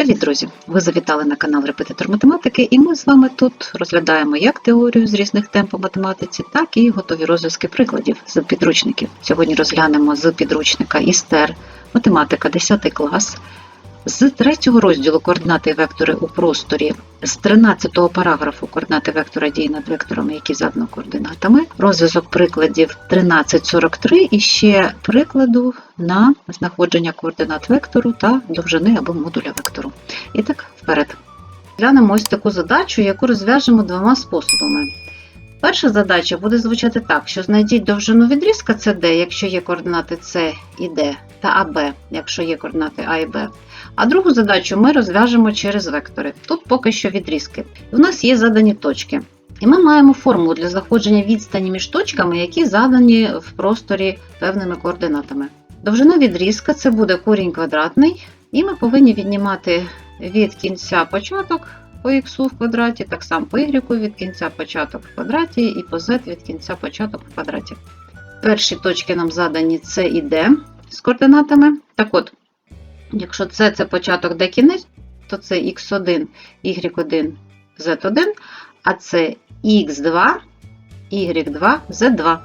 Привіт, друзі! Ви завітали на канал Репетитор математики, і ми з вами тут розглядаємо як теорію з різних тем по математиці, так і готові розв'язки прикладів з підручників. Сьогодні розглянемо з підручника ІСТЕР математика 10 клас. З третього розділу координати і вектори у просторі, з 13-го параграфу координати вектора дії над векторами, які задано координатами, розв'язок прикладів 1343 і ще прикладу на знаходження координат вектору та довжини або модуля вектору. І так, вперед. Глянемо ось таку задачу, яку розв'яжемо двома способами. Перша задача буде звучати так, що знайдіть довжину відрізка CD, якщо є координати С і D, та АБ, якщо є координати А і Б. А другу задачу ми розв'яжемо через вектори. Тут поки що відрізки. У нас є задані точки. І ми маємо формулу для знаходження відстані між точками, які задані в просторі певними координатами. Довжина відрізка це буде корінь квадратний, і ми повинні віднімати від кінця початок по х в квадраті, так само по y від кінця початок в квадраті і по z від кінця початок в квадраті. Перші точки нам задані С і Д з координатами. Так от, якщо С це початок де кінець, то це х1, y1, z1, а це х2, y2, z2.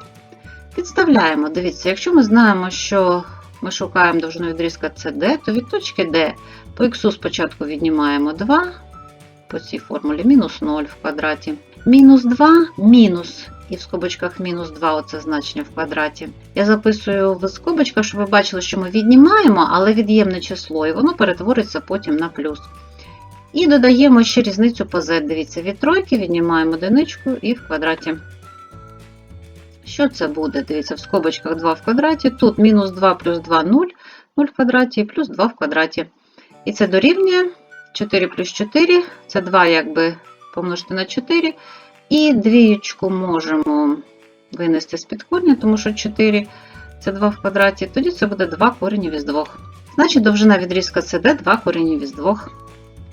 Підставляємо, дивіться, якщо ми знаємо, що ми шукаємо довжину відрізка CD, то від точки D по х спочатку віднімаємо 2, по цій формулі мінус 0 в квадраті. Мінус 2 мінус, і в скобочках мінус 2 оце значення в квадраті. Я записую в скобочках, щоб ви бачили, що ми віднімаємо, але від'ємне число, і воно перетвориться потім на плюс. І додаємо ще різницю по z. Дивіться, від тройки віднімаємо одиничку і в квадраті. Що це буде? Дивіться, в скобочках 2 в квадраті. Тут мінус 2 плюс 2 0, 0 в квадраті і плюс 2 в квадраті. І це дорівнює 4 плюс 4, це 2 якби помножити на 4. І двієчку можемо винести з-під корня, тому що 4 це 2 в квадраті. Тоді це буде 2 коренів із 2. Значить, довжина відрізка CD 2 коренів із 2.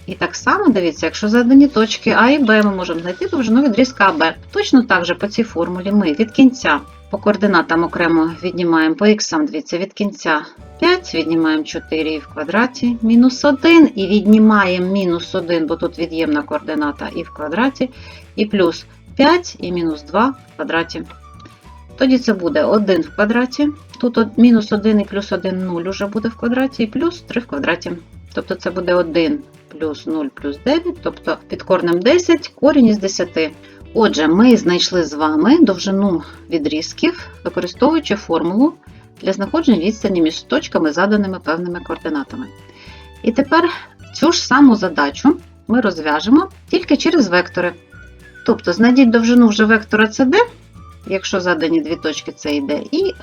І так само, дивіться, якщо задані точки А і Б, ми можемо знайти довжину відрізка АБ. Точно так же по цій формулі ми від кінця по координатам окремо віднімаємо по х, дивіться, від кінця 5, віднімаємо 4 в квадраті, мінус 1, і віднімаємо мінус 1, бо тут від'ємна координата і в квадраті, і плюс 5 і мінус 2 в квадраті. Тоді це буде 1 в квадраті, тут мінус 1 і плюс 1 0 вже буде в квадраті, і плюс 3 в квадраті. Тобто це буде 1 плюс 0 плюс 9, тобто під корнем 10 корінь із 10. Отже, ми знайшли з вами довжину відрізків, використовуючи формулу для знаходження відстані між точками, заданими певними координатами. І тепер цю ж саму задачу ми розв'яжемо тільки через вектори. Тобто знайдіть довжину вже вектора CD, якщо задані дві точки С і D, і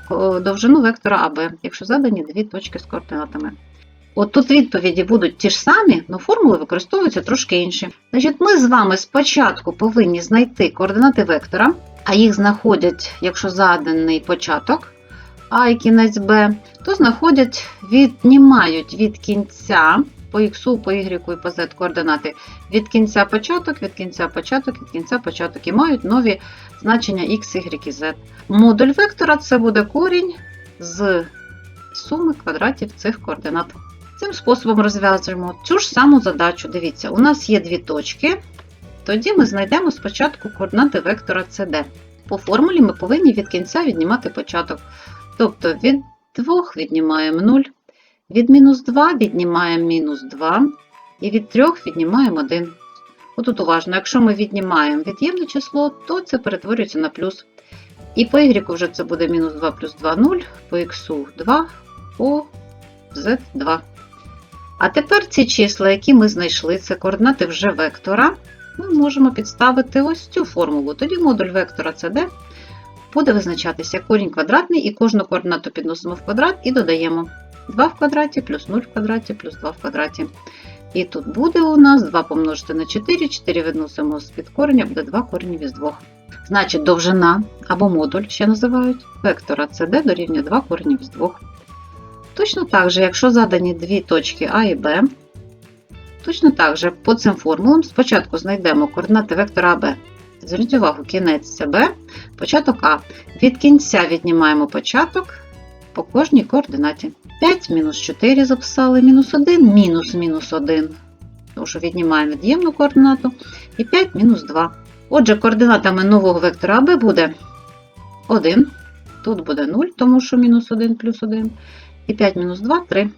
довжину вектора АБ, якщо задані дві точки з координатами. От тут відповіді будуть ті ж самі, але формули використовуються трошки інші. Значить, Ми з вами спочатку повинні знайти координати вектора, а їх знаходять, якщо заданий початок А і кінець Б, то знаходять, віднімають від кінця по х, по y і по z координати від кінця початок, від кінця початок, від кінця початок і мають нові значення x, y і z. Модуль вектора це буде корінь з суми квадратів цих координат. Цим способом розв'язуємо цю ж саму задачу. Дивіться, у нас є дві точки. Тоді ми знайдемо спочатку координати вектора CD. По формулі ми повинні від кінця віднімати початок. Тобто від 2 віднімаємо 0, від мінус 2 віднімаємо мінус 2, і від 3 віднімаємо 1. Отут уважно, якщо ми віднімаємо від'ємне число, то це перетворюється на плюс. І по y вже це буде мінус 2 плюс 2 0, по x 2, по z 2. А тепер ці числа, які ми знайшли, це координати вже вектора, ми можемо підставити ось цю формулу. Тоді модуль вектора CD буде визначатися корінь квадратний, і кожну координату підносимо в квадрат і додаємо 2 в квадраті, плюс 0 в квадраті, плюс 2 в квадраті. І тут буде у нас 2 помножити на 4, 4 відносимо з під кореня, буде 2 коренів із 2. Значить, довжина або модуль ще називають вектора CD дорівнює 2 коренів з 2. Точно так же, якщо задані дві точки А і Б, точно так же по цим формулам спочатку знайдемо координати вектора АБ. Зверніть увагу, кінець Б, початок А. Від кінця віднімаємо початок по кожній координаті. 5 мінус 4 записали, мінус 1, мінус мінус 1. тому що віднімаємо від'ємну координату, і 5 мінус 2. Отже, координатами нового вектора АБ буде 1, тут буде 0, тому що мінус 1 плюс 1, і 5 мінус 2 3.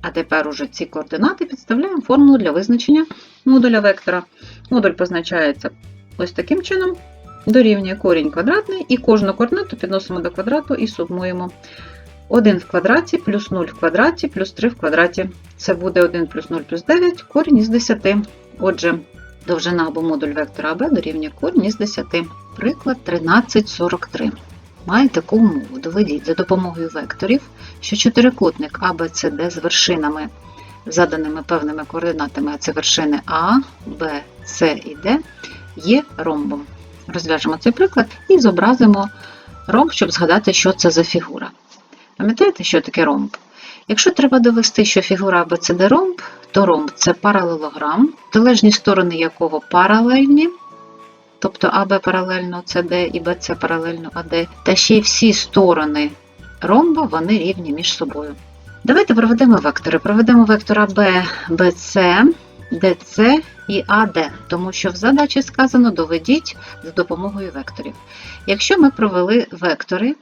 А тепер уже ці координати підставляємо формулу для визначення модуля вектора. Модуль позначається ось таким чином. Дорівнює корінь квадратний, і кожну координату підносимо до квадрату і сумуємо. 1 в квадраті плюс 0 в квадраті плюс 3 в квадраті. Це буде 1 плюс 0 плюс 9, корінь із 10. Отже, довжина або модуль вектора АБ дорівнює корінь із 10. Приклад 1343. Має таку умову. Доведіть за допомогою векторів, що чотирикутник ABCD з вершинами, заданими певними координатами, а це вершини А, Б, С і Д, є ромбом. Розв'яжемо цей приклад і зобразимо ромб, щоб згадати, що це за фігура. Пам'ятаєте, що таке ромб? Якщо треба довести, що фігура ABCD ромб, то ромб це паралелограм, протилежні сторони якого паралельні, тобто АБ паралельно СД і БЦ паралельно АД, та ще й всі сторони ромба вони рівні між собою. Давайте проведемо вектори. Проведемо вектор АБ, БЦ, ДЦ і АД, тому що в задачі сказано доведіть з допомогою векторів. Якщо ми провели вектори,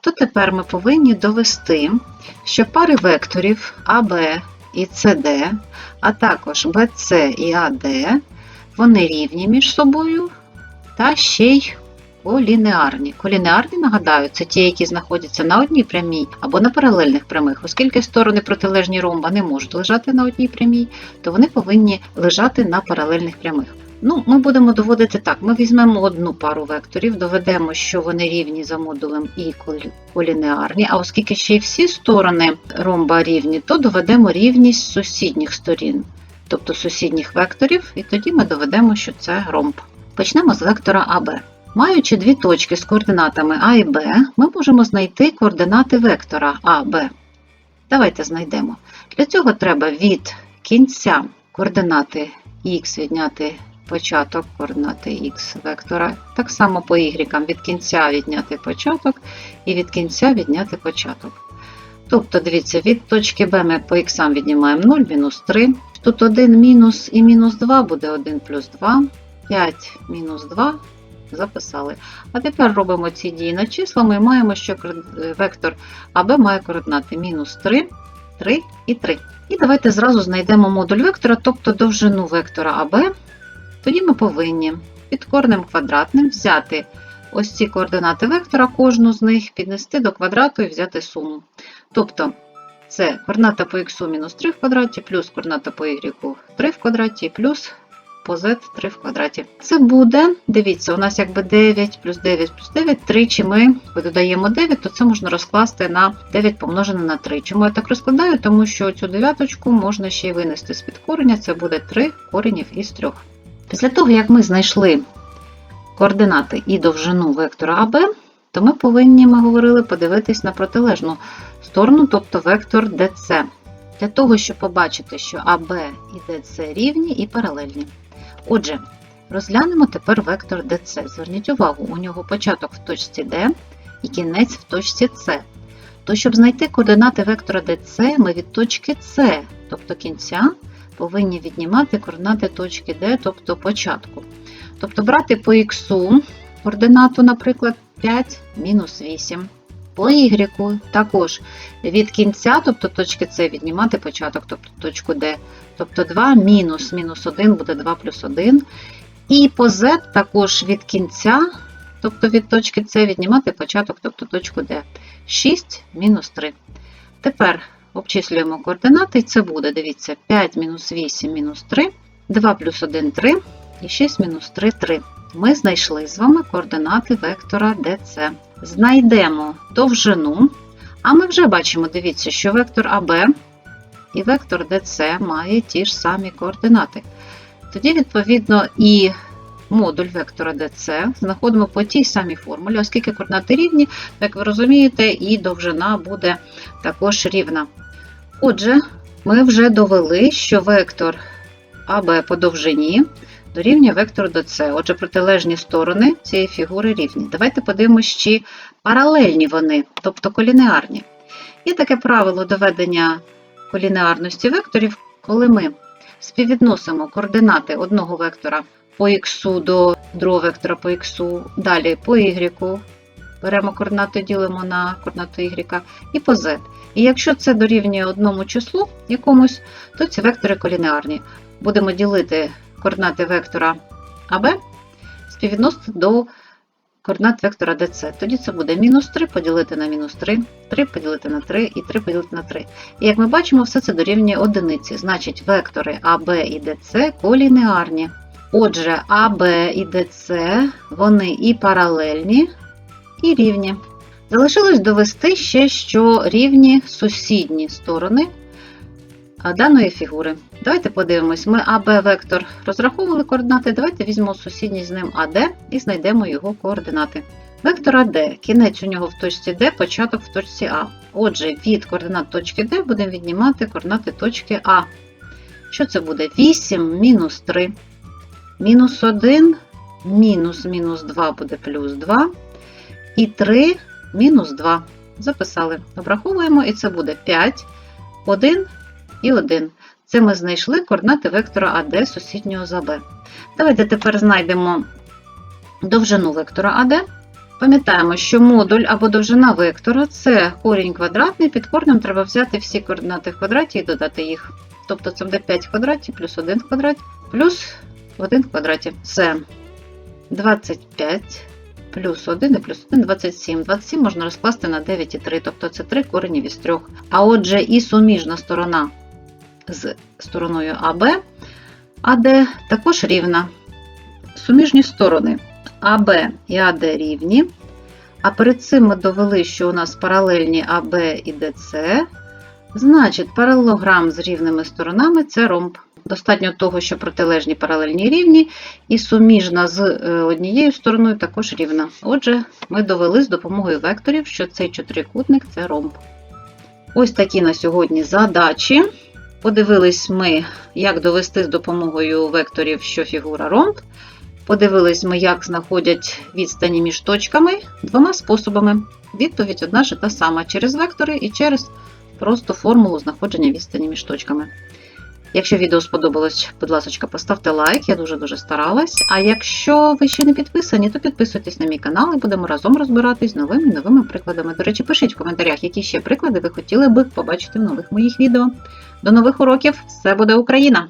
то тепер ми повинні довести, що пари векторів АБ і СД, а також БЦ і АД, вони рівні між собою та ще й колінеарні. Колінеарні, нагадаю, це ті, які знаходяться на одній прямій або на паралельних прямих. Оскільки сторони протилежні ромба не можуть лежати на одній прямій, то вони повинні лежати на паралельних прямих. Ну, ми будемо доводити так. Ми візьмемо одну пару векторів, доведемо, що вони рівні за модулем і колінеарні, а оскільки ще й всі сторони ромба рівні, то доведемо рівність сусідніх сторін, тобто сусідніх векторів, і тоді ми доведемо, що це ромб. Почнемо з вектора АБ. Маючи дві точки з координатами А і Б, ми можемо знайти координати вектора АБ. Давайте знайдемо. Для цього треба від кінця координати Х відняти початок координати Х вектора. Так само по Y від кінця відняти початок і від кінця відняти початок. Тобто, дивіться, від точки Б ми по Х віднімаємо 0, мінус 3. Тут 1 мінус і мінус 2 буде 1 плюс 2, 5 мінус 2. Записали. А тепер робимо ці дії над числами і маємо, що вектор АБ має координати мінус 3, 3 і 3. І давайте зразу знайдемо модуль вектора, тобто довжину вектора АБ. Тоді ми повинні під корнем квадратним взяти ось ці координати вектора, кожну з них піднести до квадрату і взяти суму. Тобто це координата по х мінус 3 в квадраті, плюс координата по y 3 в квадраті, плюс по z 3 в квадраті. Це буде, дивіться, у нас якби 9 плюс 9 плюс 9, тричі ми додаємо 9, то це можна розкласти на 9 помножене на 3. Чому я так розкладаю? Тому що цю дев'яточку можна ще й винести з-під кореня, це буде 3 коренів із 3. Після того, як ми знайшли координати і довжину вектора АБ, то ми повинні, ми говорили, подивитись на протилежну сторону, тобто вектор DC. Для того, щоб побачити, що АБ і ДЦ рівні і паралельні. Отже, розглянемо тепер вектор DC. Зверніть увагу, у нього початок в точці D і кінець в точці С. То, щоб знайти координати вектора DC, ми від точки С, тобто кінця, повинні віднімати координати точки D, тобто початку. Тобто брати по х координату, наприклад, 5 мінус 8. По y також від кінця, тобто точки С, віднімати початок, тобто точку D. Тобто 2 мінус мінус 1 буде 2 плюс 1. І по Z також від кінця, тобто від точки С віднімати початок, тобто точку D. 6 мінус 3. Тепер обчислюємо координати, і це буде, дивіться, 5 мінус 8 мінус 3, 2 плюс 1 3 і 6 мінус 3 3. Ми знайшли з вами координати вектора DC. Знайдемо довжину, а ми вже бачимо, дивіться, що вектор АБ і вектор DC має ті ж самі координати. Тоді, відповідно, і модуль вектора DC знаходимо по тій самій формулі, оскільки координати рівні, як ви розумієте, і довжина буде також рівна. Отже, ми вже довели, що вектор АБ по довжині дорівнює вектору DC. Отже, протилежні сторони цієї фігури рівні. Давайте подивимось, чи паралельні вони, тобто колінеарні. Є таке правило доведення колінеарності векторів, коли ми співвідносимо координати одного вектора по х до другого вектора по х, далі по y, беремо координати, ділимо на координату y, і по z. І якщо це дорівнює одному числу якомусь, то ці вектори колінеарні. Будемо ділити координати вектора АБ співвідносити до координат вектора DC. Тоді це буде мінус 3 поділити на мінус 3, 3 поділити на 3 і 3 поділити на 3. І як ми бачимо, все це дорівнює одиниці. Значить, вектори АБ і DC колінеарні. Отже, АБ і ДЦ вони і паралельні, і рівні. Залишилось довести ще, що рівні сусідні сторони даної фігури. Давайте подивимось, ми АБ вектор розраховували координати. Давайте візьмемо сусідній з ним АД і знайдемо його координати. Вектор АД, кінець у нього в точці Д, початок в точці А. Отже, від координат точки Д будемо віднімати координати точки А. Що це буде? 8 мінус 3, мінус 1, мінус мінус 2 буде плюс 2, і 3 мінус 2. Записали. Обраховуємо, і це буде 5, 1 і 1. Це ми знайшли координати вектора АД сусіднього за Б. Давайте тепер знайдемо довжину вектора АД. Пам'ятаємо, що модуль або довжина вектора це корінь квадратний, під корнем треба взяти всі координати в квадраті і додати їх. Тобто це буде 5 в квадраті плюс 1 в квадраті плюс 1 в квадраті. Це 25 плюс 1 і плюс 1 27. 27 можна розкласти на 9 і 3, тобто це 3 коренів із 3. А отже, і суміжна сторона з стороною АБ, АД також рівна. Суміжні сторони АБ і АД рівні. А перед цим ми довели, що у нас паралельні АБ і ДЦ. Значить, паралелограм з рівними сторонами це ромб. Достатньо того, що протилежні паралельні рівні, і суміжна з е, однією стороною також рівна. Отже, ми довели з допомогою векторів, що цей чотирикутник це ромб. Ось такі на сьогодні задачі. Подивились ми, як довести з допомогою векторів, що фігура ромб. Подивились ми, як знаходять відстані між точками двома способами. Відповідь одна ж та сама через вектори і через просто формулу знаходження відстані між точками. Якщо відео сподобалось, будь ласка, поставте лайк, я дуже-дуже старалась. А якщо ви ще не підписані, то підписуйтесь на мій канал і будемо разом розбиратись з новими новими прикладами. До речі, пишіть в коментарях, які ще приклади ви хотіли би побачити в нових моїх відео. До нових уроків! Все буде Україна!